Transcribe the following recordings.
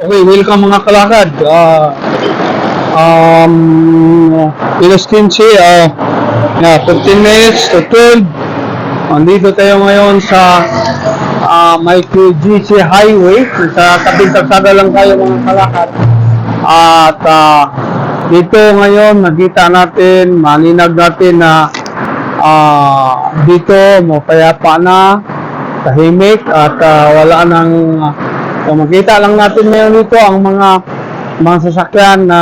Okay, welcome mga kalakad. Ah, um, Pilos 15, ah, yeah, 15 minutes to 12. Andito tayo ngayon sa ah, may QGC Highway. Sa tabing kalsada lang tayo mga kalakad. At ah, dito ngayon, nakita natin, maninag natin na ah, dito mapayapa na, tahimik at ah, wala nang So makita lang natin ngayon dito ang mga mga sasakyan na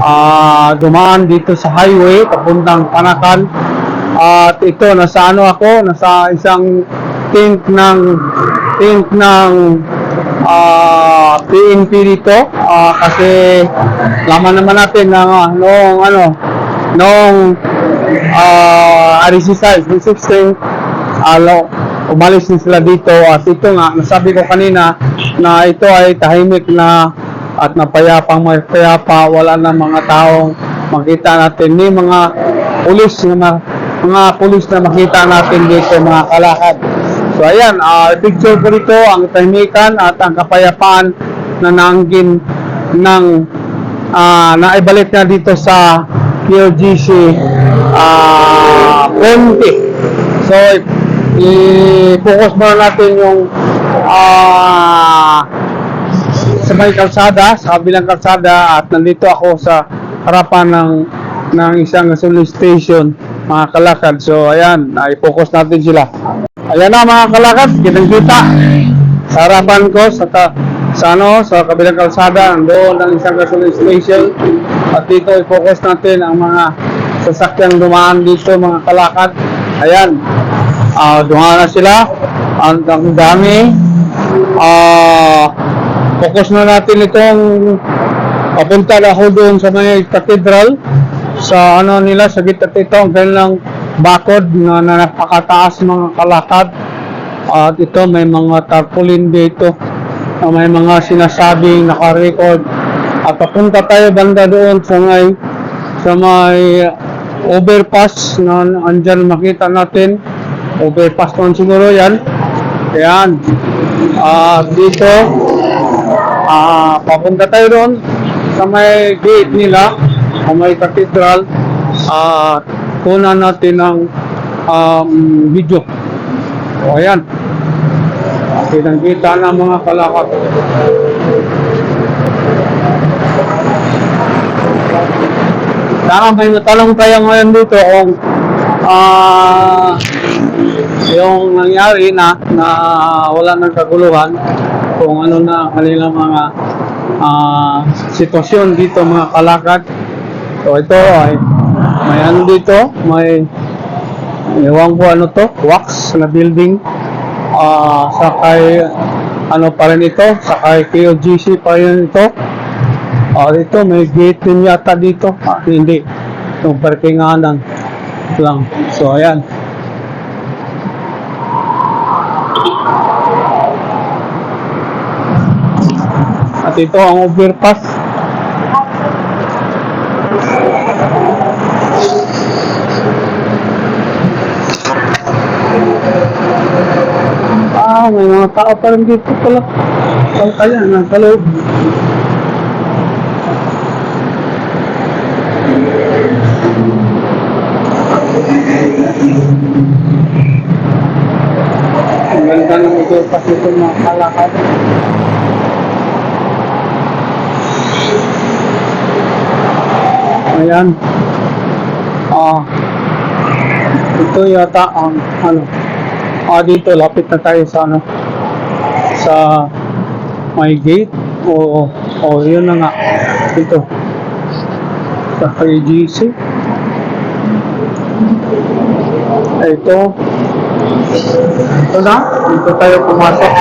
ah, dumaan dito sa highway papuntang Panakan. At ito nasa ano ako, nasa isang tent ng tent ng ah, PNP dito Ah, kasi laman naman natin na ah, noong ano noong uh, RC5 16 alo umalis din sila dito. At ito nga nasabi ko kanina na ito ay tahimik na at napayapang may payapa wala na mga taong makita natin. Ni mga pulis na mga pulis na makita natin dito mga kalakad. So ayan ah, picture ko dito ang tahimikan at ang kapayapaan na naanggin ng ah, naibalik na dito sa QGC ah 20 so i-focus muna natin yung ah sa may kalsada, sa kabilang kalsada at nandito ako sa harapan ng ng isang gasoline station mga kalakad. So ayan, i-focus natin sila. Ayan na mga kalakad, kitang kita. Sa harapan ko sa ta, sa ano, sa kabilang kalsada, doon ang isang gasoline station. At dito i-focus natin ang mga sasakyang dumaan dito mga kalakad. Ayan, Ah, dumaan na sila. Ang, ang dami. Ah, focus na natin itong papunta na ako doon sa may cathedral. Sa ano nila sa gitna ito ang kanilang bakod na, na napakataas mga kalakad. At ito may mga tarpaulin dito. Na may mga sinasabing nakarecord. At papunta tayo banda doon sa may sa may overpass na andyan makita natin overpass naman siguro yan. Yan at dito. Ah papunta tayo doon sa may gate nila sa may cathedral. At kunan natin ng um, video. O ayan. Kitang kita na mga kalakot Sana may matanong tayo ngayon dito kung ah yung nangyari na na wala nang kaguluhan kung ano na ang kanilang mga ah, sitwasyon dito mga kalakad. So ito ay may ano dito, may ewan ko ano to, wax na building. Ah, sakay ano pa rin ito, sakay KOGC pa rin ito. Ah, dito may gate din yata dito. Ah, hindi. Yung parkinganan lang. So ayan. At ito ang overpass. Ah, may mga tao pa rin dito pala. Saan kaya? Nasa loob. Ang overpass nito mga kalakad. Ayan. Ah. Ito yata ang ano. Ah, dito lapit na tayo sa ano sa may gate o o yun na nga ito sa KGC ito ito na dito tayo pumasok.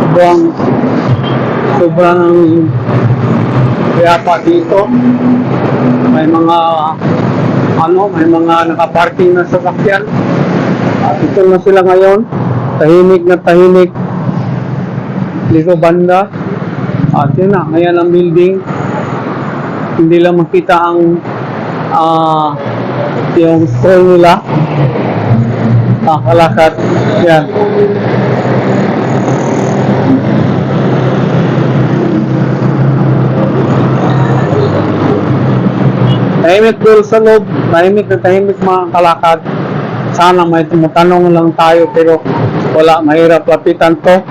Sobrang sobrang kaya pa dito. May mga ano may mga nakaparking na sasakyan. At ito na sila ngayon. Tahimik na tahimik. Dito banda. At yun na ngayon ang building. Hindi lang makita ang ah yung stall nila Ah, alakat. Yan. Tahimik dul sa loob. Tahimik na tahimik mga kalakad. Sana may tumutanong lang tayo pero wala, mahirap lapitan to.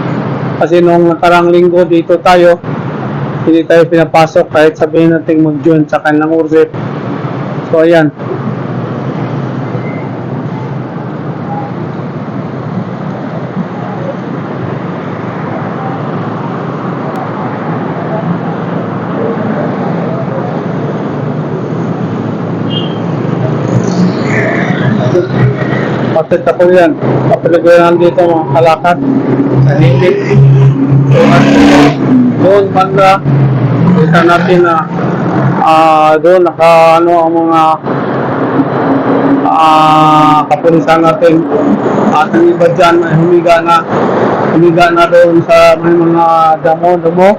Kasi nung nakarang linggo dito tayo, hindi tayo pinapasok kahit sabihin natin mag-join sa kanilang urzip. So, ayan. Bakit ako yan? Kapaligiran dito mga kalakad. Tahimik. Doon banda, kita natin na ah doon naka ano ang mga ah kapulisan natin at ang iba dyan ay humiga na humiga na doon sa may mga damo damo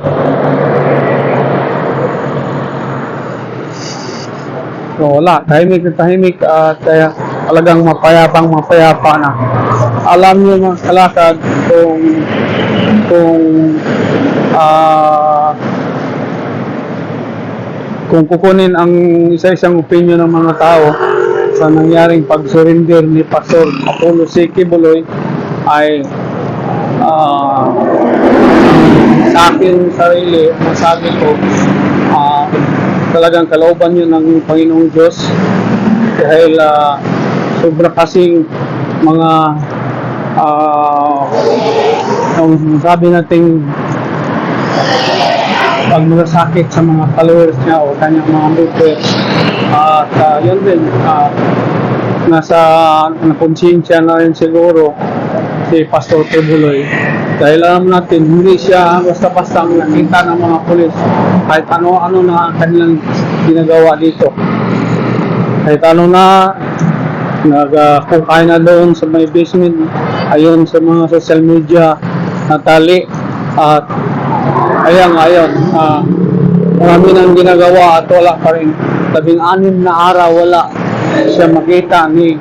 So wala, tahimik na tahimik at kaya talagang mapayapang mapayapa na. Alam niyo mga kalakad kung kung ah kung kukunin ang isa-isang opinion ng mga tao sa nangyaring pag-surrender ni Pastor Apollo Siki Buloy ay ah sa akin sarili, ang sabi ko, ah talagang kalooban yun ng Panginoong Diyos dahil ah, sobra kasing mga ah ang sabi nating pag sakit sa mga followers niya o kanyang mga members at ah, yun din ah, nasa nakonsensya na rin siguro si Pastor Tubuloy. Dahil alam natin hindi siya basta-basta nakita ng mga pulis. Kahit ano-ano na ang kanilang ginagawa dito. Kahit ano na nagkukay na doon sa may basement ayon sa mga social media natali at ayan ayon ah marami nang ginagawa at wala pa rin. Labing anim na araw wala siya makita ni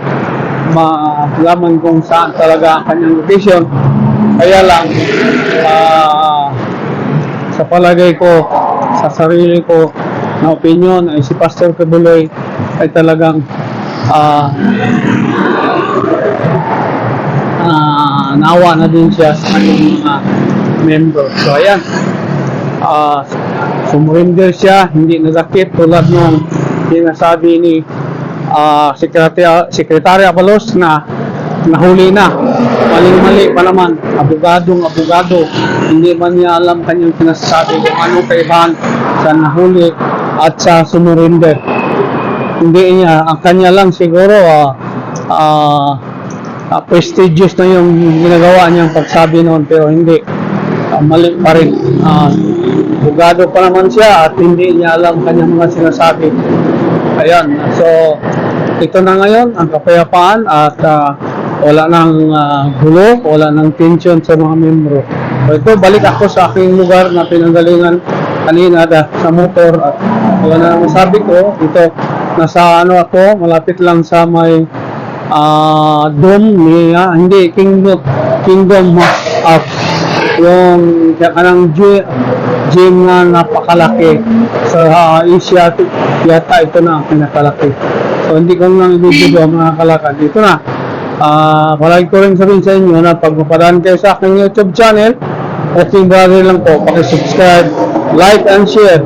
malaman kung saan talaga ang kanyang location. Kaya lang ah sa palagay ko sa sarili ko na opinion ay si Pastor Kabuloy ay talagang ah ah, nawa na din siya sa kanyang mga member. So ayan, ah sumurinder siya, hindi nasakit tulad nung sinasabi ni ah Sekretary, Sekretary Abalos na nahuli na. Maling-mali pa naman, abogadong abogado, hindi man niya alam kanyang sinasabi kung anong kaibahan sa nahuli at sa sumurinder hindi niya, ang kanya lang siguro ah ah, ah, prestigious na yung ginagawa niyang pagsabi noon pero hindi. Ah, mali pa rin. Ah, bugado pa naman siya at hindi niya alam kanyang mga sinasabi. Ayan so ito na ngayon ang kapayapaan at ah, wala nang ah, gulo wala nang tension sa mga membro. So ito balik ako sa aking lugar na pinanggalingan kanina da, sa motor at wala na masabi ko. Ito nasa ano ako malapit lang sa may ah dome ni ah, hindi kingdom kingdom of yung kanang gym, gym na napakalaki. Sa ah, Asia yata ito na ang pinakalaki. So hindi ko lang ibibigyo mga kalakad. Ito na. Ah palagi ko rin sabihin sa inyo na pag mapadaan kayo sa aking YouTube channel Posting brother lang po, pakisubscribe, like and share.